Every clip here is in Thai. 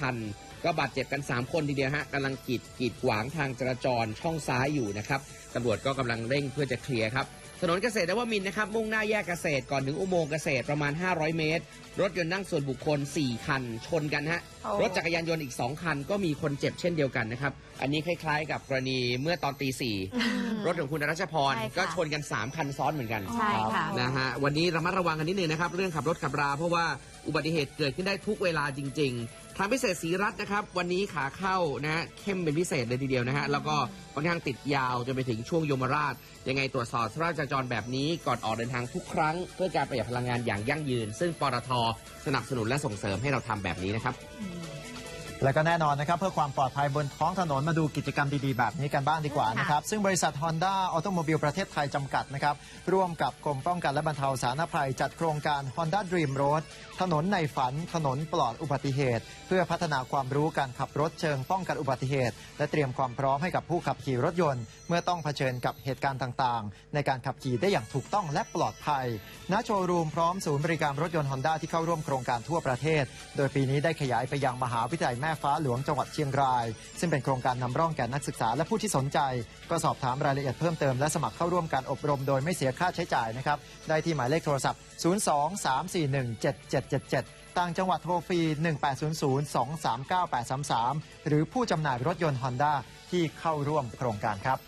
คัน ก็บาดเจ็บกัน 3 คนทีเดียวฮะกำลังกีดกีดขวางทางจราจรช่องซ้ายอยู่นะครับตำรวจก็กำลังเร่งเพื่อจะเคลียร์ครับถนนเกษตรนวมินทร์นะครับมุ่งหน้าแยกเกษตรก่อนถึงอุโมงค์เกษตรประมาณ 500 เมตร รถยนต์นั่งส่วนบุคคล 4 คัน ชนกันฮะโอ้รถจักรยานยนต์อีก 2 คัน ก็มีคนเจ็บเช่นเดียวกันนะครับ อันนี้คล้ายๆ กับกรณีเมื่อตอนตีสี่รถของคุณรัชพรใช่ค่ะก็ชนกัน 3 คันซ้อนเหมือนกันใช่ค่ะนะฮะวันนี้ระมัดระวังกันนิดนึงนะครับ เรื่องขับรถขับรา เพราะว่าอุบัติเหตุเกิดขึ้นได้ทุกเวลาจริง ๆ ทางพิเศษศรีรัตน์นะครับ วันนี้ขาเข้านะฮะเข้มเป็นพิเศษเลยทีเดียวนะฮะแล้วก็ค่อนข้างติดยาวจนไปถึงช่วงยมราช ยังไงตรวจสอบสภาพจราจรแบบนี้ก่อนออกเดินทางทุกครั้ง เพื่อการประหยัดพลังงานอย่างยั่งยืน ซึ่งปตทสนับสนุนและส่งเสริมให้เราทำแบบนี้นะครับ และก็แน่นอนนะครับเพื่อความปลอดภัยบนท้องถนนมาดูกิจกรรมดีๆ แบบนี้กันบ้างดีกว่านะครับ ซึ่งบริษัท Honda Automobile ประเทศไทยจำกัดนะครับ ร่วมกับกรมป้องกันและบรรเทาสาธารณภัย จัดโครงการ Honda Dream Road ถนนในฝันถนนปลอดอุบัติเหตุ เพื่อพัฒนาความรู้การขับรถเชิงป้องกันอุบัติเหตุ และเตรียมความพร้อมให้กับผู้ขับขี่รถยนต์ เมื่อต้องเผชิญกับเหตุการณ์ต่างๆ ในการขับขี่ได้อย่างถูกต้องและปลอดภัยณโชว์รูมพร้อมศูนย์บริการรถยนต์ Honda ที่เข้าร่วมโครงการทั่วประเทศ โดยปีนี้ได้ขยายไปยังมหาวิทยาลัยม่ฟ้าหลวงจังหวัดเชียงราย ซึ่งเป็นโครงการนำร่องแก่นักศึกษาและผู้ที่สนใจ ก็สอบถามรายละเอียดเพิ่มเติมและสมัครเข้าร่วมการอบรมโดยไม่เสียค่าใช้จ่ายนะครับได้ที่หมายเลขโทรศัพท์ 023417777 ต่างจังหวัดโทรฟรี 1800239833 หรือผู้จำหน่ายรถยนต์ Honda ที่เข้าร่วมโครงการครับ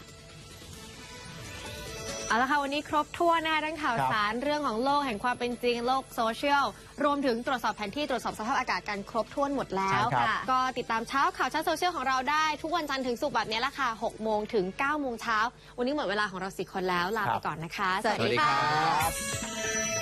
เอาละค่ะวันนี้ครบถ้วนนะคะทั้งข่าวครับสารเรื่องของโลกแห่งความเป็นจริงโลกโซเชียล รวมถึงตรวจสอบแผนที่ตรวจสอบสภาพอากาศกันครบถ้วนหมดแล้ว ใช่ครับค่ะก็ติดตามเช้าข่าวเช้าโซเชียลของเราได้ ทุกวันจันทร์ถึงศุกร์แบบนี้แหละค่ะ6โมงถึง9โมงเช้า วันนี้หมดเวลาของเราสี่คนแล้วลาไปก่อนนะคะ สวัสดีครับ